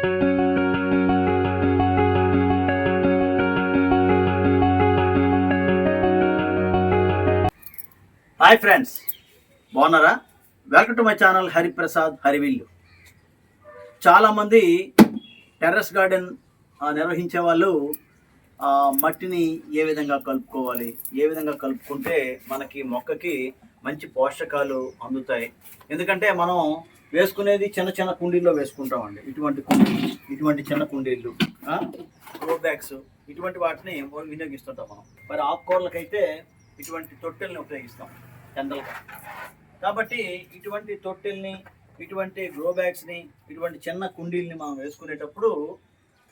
Hi friends బాగున్నారా? Welcome to my channel Hariprasad Harivillu. చాలామంది terrace garden నిర్వహించే వాళ్ళు మట్టిని ఏ విధంగా కలుపుకోవాలి ఏ విధంగా కలుపుకుంటే మనకి మొక్కకి మంచి పోషకాలు అందుతాయి. ఎందుకంటే మనం వేసుకునేది చిన్న చిన్న కుండీల్లో వేసుకుంటామండి. ఇటువంటి కుండీలు ఇటువంటి చిన్న కుండీలు గ్రో బ్యాగ్స్ ఇటువంటి వాటిని వినియోగిస్తుంటాం మనం. మరి ఆకుకూరలకైతే ఇటువంటి తొట్టెల్ని ఉపయోగిస్తాం జనరల్గా. కాబట్టి ఇటువంటి తొట్టెల్ని ఇటువంటి గ్రో బ్యాగ్స్ని ఇటువంటి చిన్న కుండీల్ని మనం వేసుకునేటప్పుడు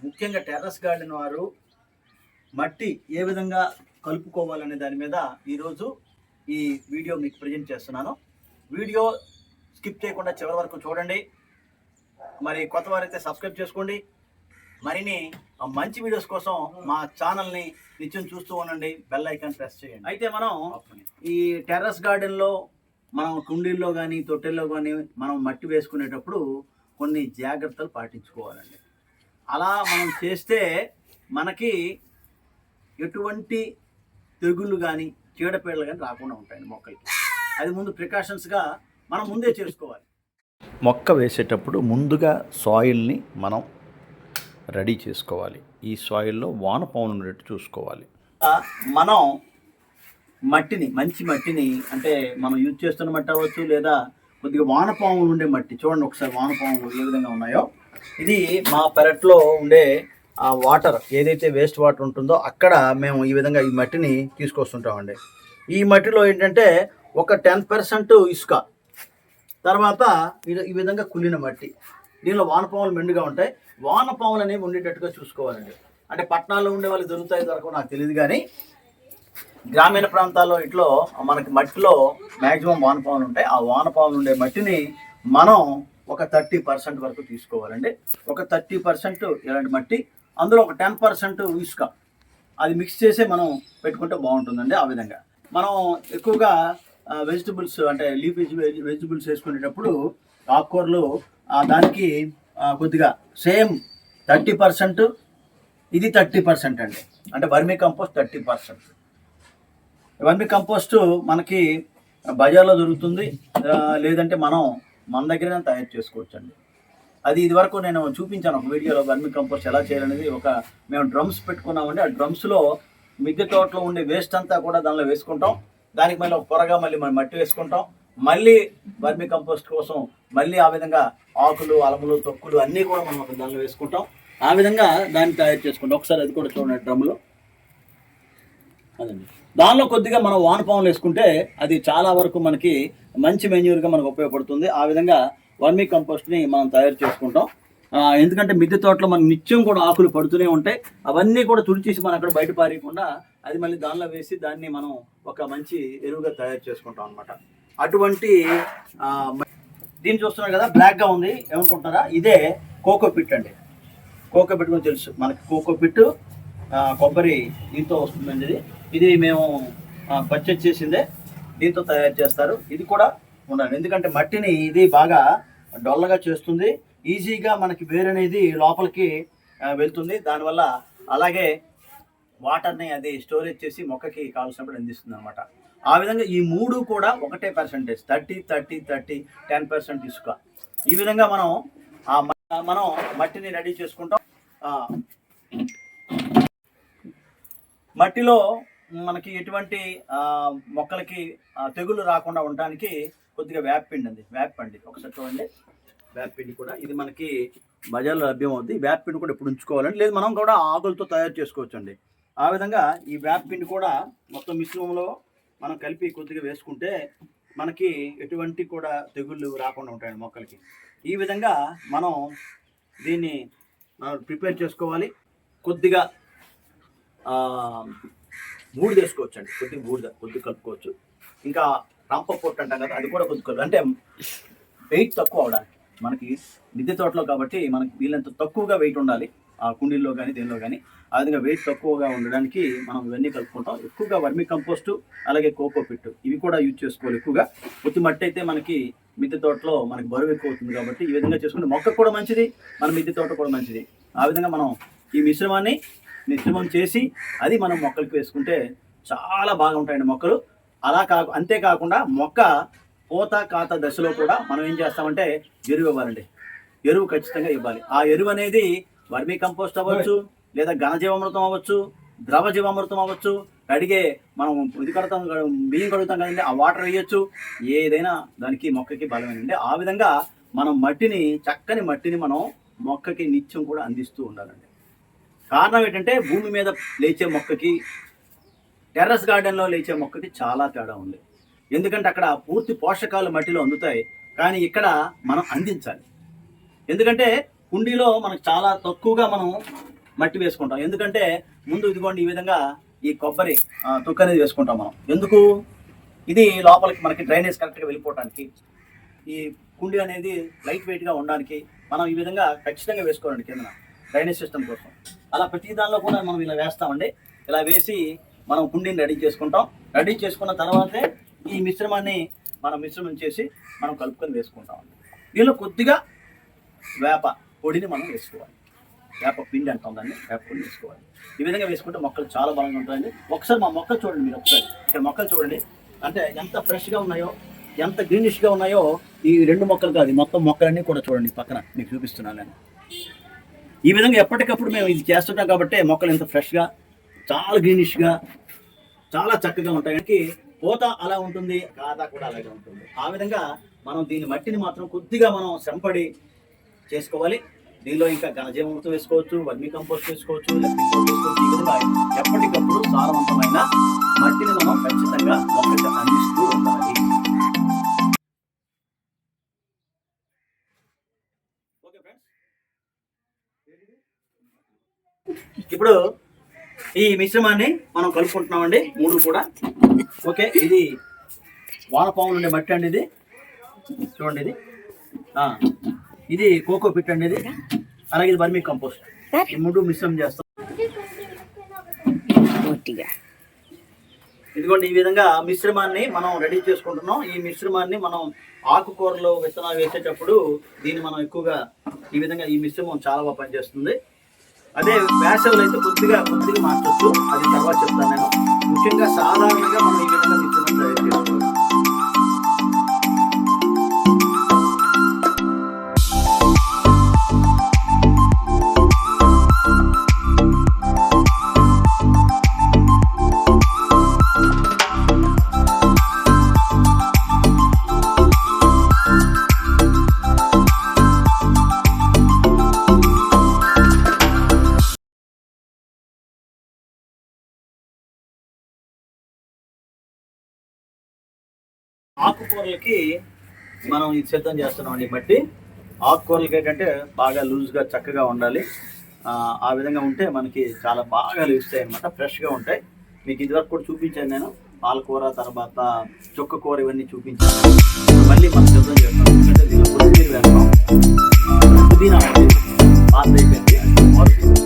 ముఖ్యంగా టెర్రస్ గార్డెన్ వారు మట్టి ఏ విధంగా కలుపుకోవాలనే దాని మీద ఈరోజు ఈ వీడియో మీకు ప్రజెంట్ చేస్తున్నాను. వీడియో స్కిప్ చేయకుండా చివరి వరకు చూడండి. మరి కొత్త వారైతే సబ్స్క్రైబ్ చేసుకోండి. మరిన్ని మంచి వీడియోస్ కోసం మా ఛానల్ని నిత్యం చూస్తూ ఉండండి. బెల్ ఐకాన్ ప్రెస్ చేయండి. అయితే మనం ఈ టెర్రస్ గార్డెన్లో మనం కుండీల్లో కానీ తొట్టెల్లో కానీ మనం మట్టి వేసుకునేటప్పుడు కొన్ని జాగ్రత్తలు పాటించుకోవాలండి. అలా మనం చేస్తే మనకి ఎటువంటి తెగుళ్ళు కానీ చీడపీడలు కానీ రాకుండా ఉంటాయండి మొక్కలకి. అది ముందు ప్రికాషన్స్గా మనం ముందే చేసుకోవాలి. మొక్క వేసేటప్పుడు ముందుగా సాయిల్ని మనం రెడీ చేసుకోవాలి. ఈ సాయిల్లో వానపాములు ఉండేట్టు చూసుకోవాలి. ఆ, మనం మట్టిని మంచి మట్టిని అంటే మనం యూజ్ చేస్తున్న మట్టి అవ్వచ్చు లేదా కొద్దిగా వానపాములు ఉండే మట్టి చూడండి ఒకసారి వానపాములు ఏ విధంగా ఉన్నాయో. ఇది మా పెరట్లో ఉండే ఆ వాటర్ ఏదైతే వేస్ట్ వాటర్ ఉంటుందో అక్కడ మేము ఈ విధంగా ఈ మట్టిని తీసుకొస్తుంటామండి. ఈ మట్టిలో ఏంటంటే ఒక టెన్ పర్సెంట్ ఇసుక తర్వాత ఈ విధంగా కుళ్ళిన మట్టి. దీనిలో వానపాములు మెండుగా ఉంటాయి. వానపాములు అనేవి ఉండేటట్టుగా చూసుకోవాలండి. అంటే పట్టణాల్లో ఉండే వాళ్ళు దొరుకుతాయి దొరకవు నాకు తెలియదు కానీ గ్రామీణ ప్రాంతాల్లో ఇట్లో మనకి మట్టిలో మ్యాక్సిమం వానపాములు ఉంటాయి. ఆ వానపాములు ఉండే మట్టిని మనం ఒక థర్టీ పర్సెంట్ వరకు తీసుకోవాలండి. ఒక థర్టీ పర్సెంట్ ఇలాంటి మట్టి అందులో ఒక టెన్ పర్సెంట్ ఇసుక. అది మిక్స్ చేసే మనం పెట్టుకుంటే బాగుంటుందండి ఆ విధంగా. మనం ఎక్కువగా వెజిటబుల్స్ అంటే లీఫ్ వెజిటబుల్స్ వేసుకునేటప్పుడు ఆకుకూరలు దానికి కొద్దిగా సేమ్ థర్టీ పర్సెంట్ ఇది థర్టీ పర్సెంట్ అండి. అంటే vermi compost thirty percent. Vermi compost మనకి బజార్లో దొరుకుతుంది. లేదంటే మనం మన దగ్గరనే తయారు చేసుకోవచ్చు అండి అది ఇదివరకు నేను చూపించాను ఒక వీడియోలో వర్మి కంపోస్ట్ ఎలా చేయాలనేది. ఒక మేము డ్రమ్స్ పెట్టుకున్నామండి. ఆ డ్రమ్స్లో మిద్దె తోటలో ఉండే వేస్ట్ అంతా కూడా దానిలో వేసుకుంటాం. దానికి మళ్ళీ ఒక పొరగా మళ్ళీ మనం మట్టి వేసుకుంటాం. మళ్ళీ వర్మి కంపోస్ట్ కోసం మళ్ళీ ఆ విధంగా ఆకులు అలములు తొక్కులు అన్నీ కూడా మనం ఒక దానిలో వేసుకుంటాం. ఆ విధంగా దాన్ని తయారు చేసుకుంటాం. ఒకసారి అది కూడా చూడండి డ్రమ్లో అదండి. దానిలో కొద్దిగా మనం వానపాములు వేసుకుంటే అది చాలా వరకు మనకి మంచి మెన్యూర్గా మనకు ఉపయోగపడుతుంది. ఆ విధంగా వర్మీ కంపోస్ట్ని మనం తయారు చేసుకుంటాం. ఎందుకంటే మిద్దె తోటలో మనం నిత్యం కూడా ఆకులు పడుతూనే ఉంటాయి. అవన్నీ కూడా తుడిచేసి మనం అక్కడ బయట పారేయకుండా అది మళ్ళీ దానిలో వేసి దాన్ని మనం ఒక మంచి ఎరువుగా తయారు చేసుకుంటాం అనమాట అటువంటి దీన్ని చూస్తున్నారు కదా బ్లాక్గా ఉంది. ఏమనుకుంటున్నారా? ఇదే కోకో పిట్ అండి. కోకో పిట్ గురించి తెలుసు. మనకి కోకో పిట్ కొబ్బరి దీంతో వస్తుందండి ఇది. ఇది మేము పర్చేజ్ చేసిందే. దీంతో తయారు చేస్తారు. ఇది కూడా ఉండాలి. ఎందుకంటే మట్టిని ఇది బాగా డొల్లగా చేస్తుంది. ఈజీగా మనకి వేరనేది అనేది లోపలికి వెళ్తుంది. దానివల్ల అలాగే వాటర్ని అది స్టోరేజ్ చేసి మొక్కకి కావాల్సినప్పుడు అందిస్తుంది అనమాట ఆ విధంగా ఈ మూడు కూడా ఒకటే percentage thirty thirty thirty ten percent ఇసుక. ఈ విధంగా మనం ఆ మనం మట్టిని రెడీ చేసుకుంటాం. మట్టిలో మనకి ఎటువంటి మొక్కలకి తెగులు రాకుండా ఉండడానికి కొద్దిగా వేపపిండి అండి. వేపండి ఒకసారి చూడండి. వేపపిండి కూడా ఇది మనకి బజార్లో లభ్యం అవుతుంది వేపపిండి కూడా ఇప్పుడు ఉంచుకోవాలండి. లేదు మనం కూడా ఆకులతో తయారు చేసుకోవచ్చు అండి ఆ విధంగా ఈ వేపపిండి కూడా మొత్తం మిశ్రమంలో మనం కలిపి కొద్దిగా వేసుకుంటే మనకి ఎటువంటి కూడా తెగుళ్ళు రాకుండా ఉంటాయండి మొక్కలకి. ఈ విధంగా మనం దీన్ని మనం ప్రిపేర్ చేసుకోవాలి. కొద్దిగా ఆ, బూడిద వేసుకోవచ్చు అండి కొద్దిగా బూడిద కొద్దిగా కలుపుకోవచ్చు. ఇంకా రంప పొట్టు అంటాం కదా అది కూడా కొద్దిగా అంటే వెయిట్ తక్కువ అవడానికి మనకి మిద్దె తోటలో కాబట్టి మనకి వీళ్ళంత తక్కువగా వెయిట్ ఉండాలి. ఆ కుండీల్లో కానీ దేనిలో కానీ ఆ విధంగా వెయిట్ తక్కువగా ఉండడానికి మనం ఇవన్నీ కలుపుకుంటాం. ఎక్కువగా వర్మి కంపోస్ట్ అలాగే కోకో పిట్టు ఇవి కూడా యూజ్ చేసుకోవాలి ఎక్కువగా. ఉత్తి మట్టి అయితే మనకి మిద్దె తోటలో మనకి బరువు ఎక్కువ అవుతుంది కాబట్టి ఈ విధంగా చేసుకుంటే మొక్క కూడా మంచిది మన మిద్దె తోట కూడా మంచిది. ఆ విధంగా మనం ఈ మిశ్రమాన్ని మిశ్రమం చేసి అది మనం మొక్కలకి వేసుకుంటే చాలా బాగా ఉంటాయండి మొక్కలు. అలా కాకు అంతేకాకుండా మొక్క పూత కాత దశలో కూడా మనం ఏం చేస్తామంటే ఎరువు ఇవ్వాలండి. ఎరువు ఖచ్చితంగా ఇవ్వాలి. ఆ ఎరువు అనేది వర్మీ కంపోస్ట్ అవ్వచ్చు లేదా ఘనజీవామృతం అవ్వచ్చు ద్రవ జీవామృతం అవ్వచ్చు. కడిగే మనం ఇది కడతాం బియ్యం కడుగుతాం కదండి ఆ వాటర్ వేయొచ్చు. ఏదైనా దానికి మొక్కకి బలమేనండి ఆ విధంగా మనం మట్టిని చక్కని మట్టిని మనం మొక్కకి నిత్యం కూడా అందిస్తూ ఉండాలండి. కారణం ఏంటంటే భూమి మీద లేచే మొక్కకి టెర్రస్ గార్డెన్లో లేచే మొక్కకి చాలా తేడా ఉంది. ఎందుకంటే అక్కడ పూర్తి పోషకాలు మట్టిలో అందుతాయి. కానీ ఇక్కడ మనం అందించాలి. ఎందుకంటే కుండీలో మనకు చాలా తక్కువగా మనం మట్టి వేసుకుంటాం. ఎందుకంటే ముందు ఇదిగోండి ఈ విధంగా ఈ కొబ్బరి తుక్క తొక్కు అనేది వేసుకుంటాం మనం. ఎందుకు? ఇది లోపలికి మనకి డ్రైనేజ్ కరెక్ట్గా వెళ్ళిపోవడానికి ఈ కుండీ అనేది లైట్ వెయిట్గా ఉండడానికి మనం ఈ విధంగా ఖచ్చితంగా వేసుకోవాలండి కింద డ్రైనేజ్ సిస్టమ్ కోసం. అలా ప్రతి దానిలో కూడా మనం ఇలా వేస్తామండి. ఇలా వేసి మనం కుండీని రెడీ చేసుకుంటాం. రెడీ చేసుకున్న తర్వాతే ఈ మిశ్రమాన్ని మనం మిశ్రమం చేసి మనం కలుపుకొని వేసుకుంటాం. దీనిలో కొద్దిగా వేప పొడిని మనం వేసుకోవాలి. వేప పిండి అంటాం దాన్ని వేప పొడి వేసుకోవాలి. ఈ విధంగా వేసుకుంటే మొక్కలు చాలా బలంగా ఉంటాయండి. ఒకసారి మా మొక్కలు చూడండి మీరు ఒకసారి. ఇక్కడ మొక్కలు చూడండి. అంటే ఎంత ఫ్రెష్గా ఉన్నాయో ఎంత గ్రీనిష్గా ఉన్నాయో ఈ రెండు మొక్కలు కాదు మొత్తం మొక్కలన్నీ కూడా చూడండి పక్కన. మీకు చూపిస్తున్నాను నేను. ఈ విధంగా ఎప్పటికప్పుడు మేము ఇది చేస్తుంటాం కాబట్టి మొక్కలు ఎంత ఫ్రెష్గా చాలా గ్రీనిష్గా చాలా చక్కగా ఉంటాయి. పూత అలా ఉంటుంది కాదా కూడా అలాగే ఉంటుంది. ఆ విధంగా మనం దీని మట్టిని మాత్రం కొద్దిగా మనం శ్రమపడి చేసుకోవాలి. దీనిలో ఇంకా ఘనజీవామృతం వేసుకోవచ్చు వర్మీ కంపోస్ట్ వేసుకోవచ్చు వేసుకోవచ్చు ఈ విధంగా ఎప్పటికప్పుడు సారవంతమైన మట్టిని మనం ఖచ్చితంగా మొక్కకి అందిస్తూ ఉండాలి. ఇప్పుడు ఈ మిశ్రమాన్ని మనం కలుపుకుంటున్నామండి మూడు కూడా. ఓకే ఇది వానపాములు ఉండే మట్టి అండి ఇది. చూడండి ఇది. ఆ, ఇది కోకో పిట్ అండి ఇది అలాగే ఇది బర్మీ కంపోస్ట్. ఈ మూడు మిశ్రమం చేస్తాం. ఇదిగోండి ఈ విధంగా మిశ్రమాన్ని మనం రెడీ చేసుకుంటున్నాం. ఈ మిశ్రమాన్ని మనం ఆకుకూరలో విత్తనాలు వేసేటప్పుడు దీన్ని మనం ఎక్కువగా ఈ విధంగా ఈ మిశ్రమం చాలా బాగా పనిచేస్తుంది. అదే వేసవిలో అయితే కొద్దిగా కొద్దిగా మార్చొచ్చు. అది తర్వాత చెప్తాను నేను. ముఖ్యంగా సాధారణంగా మనం ఈ విధంగా ఆకుకూరలకి మనం ఇది సిద్ధం చేస్తున్నాం అండి మట్టి. ఆకుకూరలకి ఏంటంటే బాగా లూజ్గా చక్కగా ఉండాలి. ఆ, విధంగా ఉంటే మనకి చాలా బాగా లభిస్తాయి అనమాట ఫ్రెష్గా ఉంటాయి. మీకు ఇదివరకు కూడా చూపించాను నేను. పాలకూర తర్వాత చుక్క కూర ఇవన్నీ చూపించాను. మళ్ళీ మనం సిద్ధం చేస్తాం. ఎందుకంటే దీనిలో కొత్తిమీర వేస్తాం. పుదీనా పాత అయిపోయింది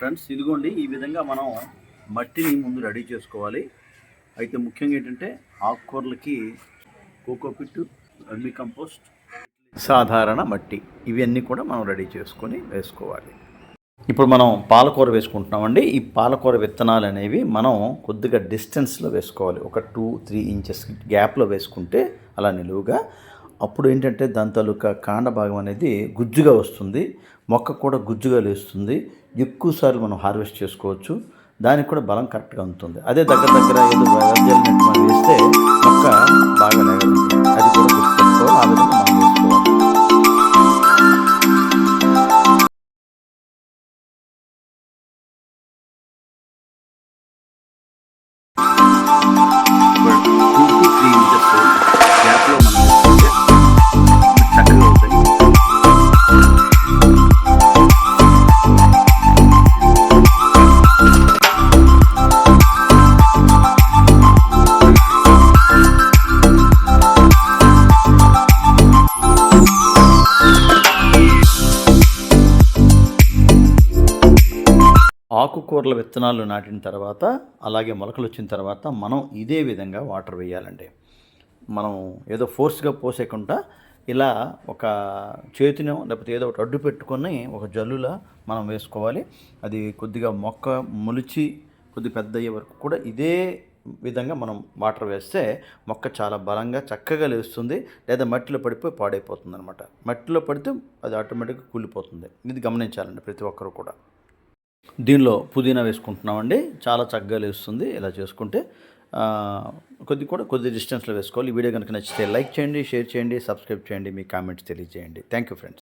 ఫ్రెండ్స్ ఇదిగోండి ఈ విధంగా మనం మట్టిని ముందు రెడీ చేసుకోవాలి. అయితే ముఖ్యంగా ఏంటంటే ఆకుకూరలకి కోకోపిట్టు వర్మీ కంపోస్ట్ సాధారణ మట్టి ఇవన్నీ కూడా మనం రెడీ చేసుకొని వేసుకోవాలి. ఇప్పుడు మనం పాలకూర వేసుకుంటున్నామండి. ఈ పాలకూర విత్తనాలు అనేవి మనం కొద్దిగా డిస్టెన్స్లో వేసుకోవాలి. ఒక టూ త్రీ ఇంచెస్ గ్యాప్లో వేసుకుంటే అలా నిలువుగా. అప్పుడు ఏంటంటే దాని తాలూకా కాండ భాగం అనేది గుజ్జుగా వస్తుంది. మొక్క కూడా గుజ్జుగా లేస్తుంది. ఎక్కువసార్లు మనం హార్వెస్ట్ చేసుకోవచ్చు. దానికి కూడా బలం కరెక్ట్గా ఉంటుంది. అదే దగ్గర దగ్గర ఏదో మనం వేస్తే మొక్క బాగా లేగదు అది కూడా గుర్తుపెట్టుకోవాలి ఆ విధంగా ఆకుకూరల విత్తనాలు నాటిన తర్వాత అలాగే మొలకలు వచ్చిన తర్వాత మనం ఇదే విధంగా వాటర్ వేయాలండి. మనం ఏదో ఫోర్స్గా పోసేయకుండా ఇలా ఒక చేతినో లేకపోతే ఏదో ఒకటి అడ్డు పెట్టుకొని ఒక జల్లులా మనం వేసుకోవాలి. అది కొద్దిగా మొక్క మొలిచి కొద్ది పెద్ద అయ్యే వరకు కూడా ఇదే విధంగా మనం వాటర్ వేస్తే మొక్క చాలా బలంగా చక్కగా లేస్తుంది. లేదా మట్టిలో పడిపోయి పాడైపోతుంది అనమాట మట్టిలో పడితే అది ఆటోమేటిక్గా కూలిపోతుంది. ఇది గమనించాలండి ప్రతి ఒక్కరు కూడా. దీనిలో పుదీనా వేసుకుంటున్నామండి. చాలా చక్కగా లేస్తుంది ఇలా చేసుకుంటే. కొద్ది కూడా కొద్ది డిస్టెన్స్లో వేసుకోవాలి. ఈ వీడియో కనుక నచ్చితే లైక్ చేయండి షేర్ చేయండి సబ్స్క్రైబ్ చేయండి మీ కామెంట్స్ తెలియజేయండి. Thank you friends